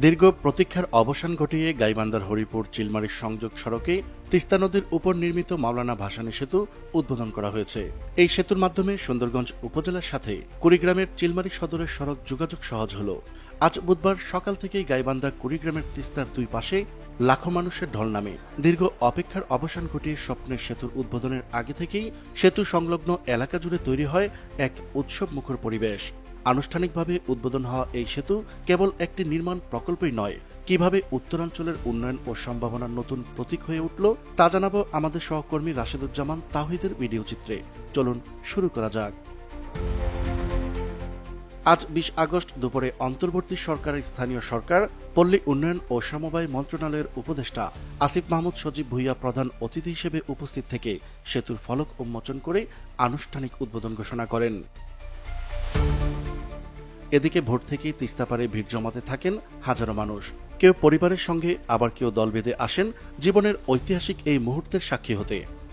দীর্ঘ প্রতীক্ষার অবসান ঘটিয়ে গাইবান্ধার হরিপুর চিলমারির সংযোগ সড়কে তিস্তা নদীর উপর নির্মিত মাওলানা ভাসানী সেতু উদ্বোধন করা হয়েছে। এই সেতুর মাধ্যমে সুন্দরগঞ্জ উপজেলার সাথে কুড়িগ্রামের চিলমারি সদরের সড়ক যোগাযোগ সহজ হল। আজ বুধবার সকাল থেকেই গাইবান্ধা কুড়িগ্রামের তিস্তার দুই পাশে লাখো মানুষের ঢল নামে। দীর্ঘ অপেক্ষার অবসান ঘটিয়ে স্বপ্নের সেতুর উদ্বোধনের আগে থেকেই সেতু সংলগ্ন এলাকা জুড়ে তৈরি হয় এক উৎসব মুখর পরিবেশ। আনুষ্ঠানিকভাবে উদ্বোধন হওয়া এই সেতু কেবল একটি নির্মাণ প্রকল্পই নয়। কীভাবে উত্তরাঞ্চলের উন্নয়ন ও সম্ভাবনার নতুন প্রতীক হয়ে উঠল, তা জানাব আমাদের সহকর্মী রাশেদুজ্জামান তাহিদের ভিডিও চিত্রে। চলুন শুরু করা যাক। আজ বিশ আগস্ট দুপুরে অন্তর্বর্তী সরকারের স্থানীয় সরকার, পল্লী উন্নয়ন ও সমবায় মন্ত্রণালয়ের উপদেষ্টা আসিফ মাহমুদ সজীব ভুইয়া প্রধান অতিথি হিসেবে উপস্থিত থেকে সেতুর ফলক উন্মোচন করে আনুষ্ঠানিক উদ্বোধন ঘোষণা করেন। এদিকে ভোর থেকেই তিস্তাপাড়ে ভিড় জমাতে থাকেন হাজারো মানুষ। কেউ পরিবারের সঙ্গে, আবার কেউ দল বেঁধে আসেন। জীবনের ঐতিহাসিক এই মুহূর্তের সাক্ষী হতে।